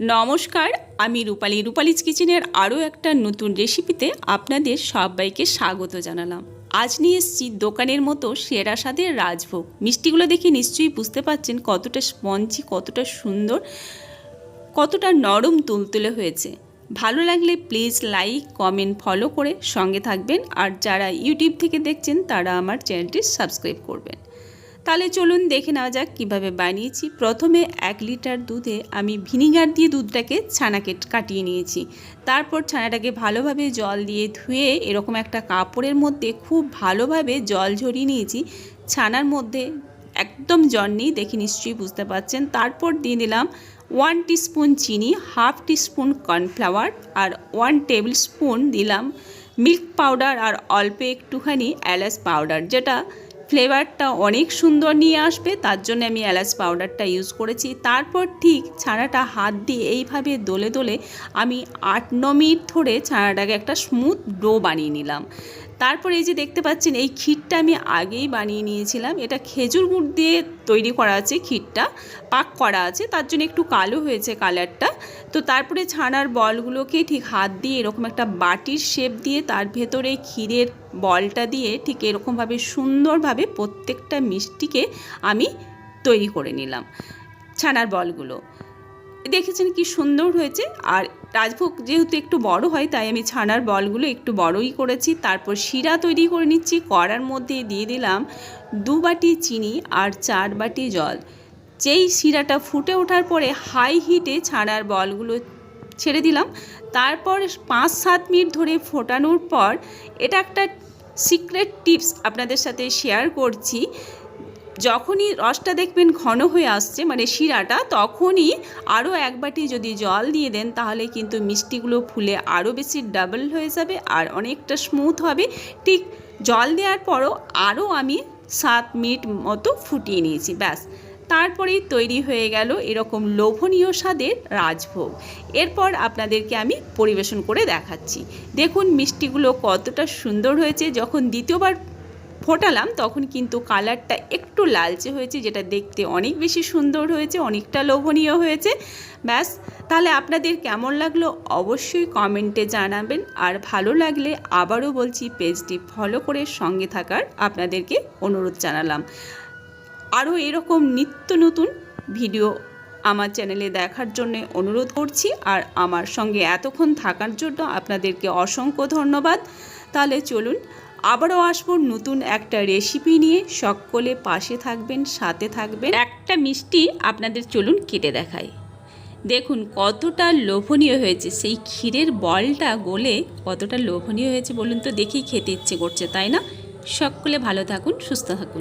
নমস্কার, আমি রূপালী। রূপালিজ কিচেনের আরও একটা নতুন রেসিপিতে আপনাদের সবাইকে স্বাগত জানালাম। আজ নিয়ে এসেছি দোকানের মতো সেরা স্বাদের রাজভোগ। মিষ্টিগুলো দেখে নিশ্চয়ই বুঝতে পারছেন কতটা স্পঞ্জি, কতটা সুন্দর, কতটা নরম তুলতুলে হয়েছে। ভালো লাগলে প্লিজ লাইক, কমেন্ট, ফলো করে সঙ্গে থাকবেন। আর যারা ইউটিউব থেকে দেখছেন তারা আমার চ্যানেলটি সাবস্ক্রাইব করবেন। তাহলে চলুন দেখে নেওয়া যাক কীভাবে বানিয়েছি। প্রথমে এক লিটার দুধে আমি ভিনিগার দিয়ে দুধটাকে ছানাকে কাটিয়ে নিয়েছি। তারপর ছানাটাকে ভালোভাবে জল দিয়ে ধুয়ে এরকম একটা কাপড়ের মধ্যে খুব ভালোভাবে জল ঝরিয়ে নিয়েছি। ছানার মধ্যে একদম জল নেই, দেখে নিশ্চয়ই বুঝতে পারছেন। তারপর দিয়ে দিলাম ওয়ান টিস্পুন চিনি হাফ টিস্পুন কর্নফ্লাওয়ার আর ওয়ান টেবিল স্পুন দিলাম মিল্ক পাউডার আর অল্প একটুখানি এলাচ পাউডার যেটা ফ্লেভারটা অনেক সুন্দর নিয়ে আসবে, তার জন্য আমি এলাচ পাউডারটা ইউজ করেছি। তারপর ঠিক ছানাটা হাত দিয়ে এইভাবে দোলে দোলে আমি আট, ন মিনিট ধরে ছানাটাকে একটা স্মুথ ডো বানিয়ে নিলাম। তারপর এই যে দেখতে পাচ্ছেন, এই ক্ষীরটা আমি আগেই বানিয়ে নিয়েছিলাম। এটা খেজুর গুড় দিয়ে তৈরি করা আছে ক্ষীরটা, পাক করা আছে। তার জন্য একটু কালো হয়েছে কালারটা। তো তারপরে ছানার বলগুলোকে ঠিক হাত দিয়ে এরকম একটা বাটির শেপ দিয়ে তার ভেতরে ক্ষীরের বলটা দিয়ে ঠিক এরকমভাবে সুন্দরভাবে প্রত্যেকটা মিষ্টিকে আমি তৈরি করে নিলাম, ছানার বলগুলো। দেখেছেন কি সুন্দর হয়েছে। আর রাজভোগ যেহেতু একটু বড় হয়, তাই আমি ছানার বলগুলো একটু বড়ই করেছি। তারপর শিরা তৈরি করে নিচ্ছি, কড়ার মধ্যে দিয়ে দিলাম দু বাটি চিনি আর চার বাটি জল। যেই শিরাটা ফুটে ওঠার পরে হাই হিটে ছানার বলগুলো ছেড়ে দিলাম। তারপর পাঁচ সাত মিনিট ধরে ফোটানোর পর, এটা একটা সিক্রেট টিপস আপনাদের সাথে শেয়ার করছি। যখনই রসটা দেখবেন ঘন হয়ে আসছে মানে শিরাটা, তখনই আরও এক বাটি যদি জল দিয়ে দেন, তাহলে কিন্তু মিষ্টিগুলো ফুলে আরও বেশি ডাবল হয়ে যাবে আর অনেকটা স্মুথ হবে। ঠিক জল দেওয়ার পরও আরও আমি সাত মিনিট মতো ফুটিয়ে নিয়েছি, ব্যাস। তারপরেই তৈরি হয়ে গেল এরকম লোভনীয় স্বাদের রাজভোগ। এরপর আপনাদেরকে আমি পরিবেশন করে দেখাচ্ছি। দেখুন মিষ্টিগুলো কতটা সুন্দর হয়েছে, যখন দ্বিতীয়বার ফোটালাম, তখন কিন্তু কালারটা একটু লালচে হয়েছে, যেটা দেখতে অনেক বেশি সুন্দর হয়েছে, অনেকটা লোভনীয় হয়েছে। ব্যাস, তাহলে আপনাদের কেমন লাগল অবশ্যই কমেন্টে জানাবেন, আর ভালো লাগলে আবারও বলছি পেজটি ফলো করে সঙ্গে থাকার আপনাদেরকে অনুরোধ জানালাম। আরও এরকম নিত্য নতুন ভিডিও আমার চ্যানেলে দেখার জন্য অনুরোধ করছি, আর আমার সঙ্গে এতক্ষণ থাকার জন্য আপনাদেরকে অসংখ্য ধন্যবাদ। তাহলে চলুন আবারও আসব নতুন একটা রেসিপি নিয়ে। সকলে পাশে থাকবেন, সাথে থাকবেন। একটা মিষ্টি আপনাদের চলুন কেটে দেখাই। দেখুন কতটা লোভনীয় হয়েছে। সেই ক্ষীরের বলটা গলে কতটা লোভনীয় হয়েছে বলুন তো? দেখি খেতে ইচ্ছে করছে, তাই না? সকলে ভালো থাকুন, সুস্থ থাকুন।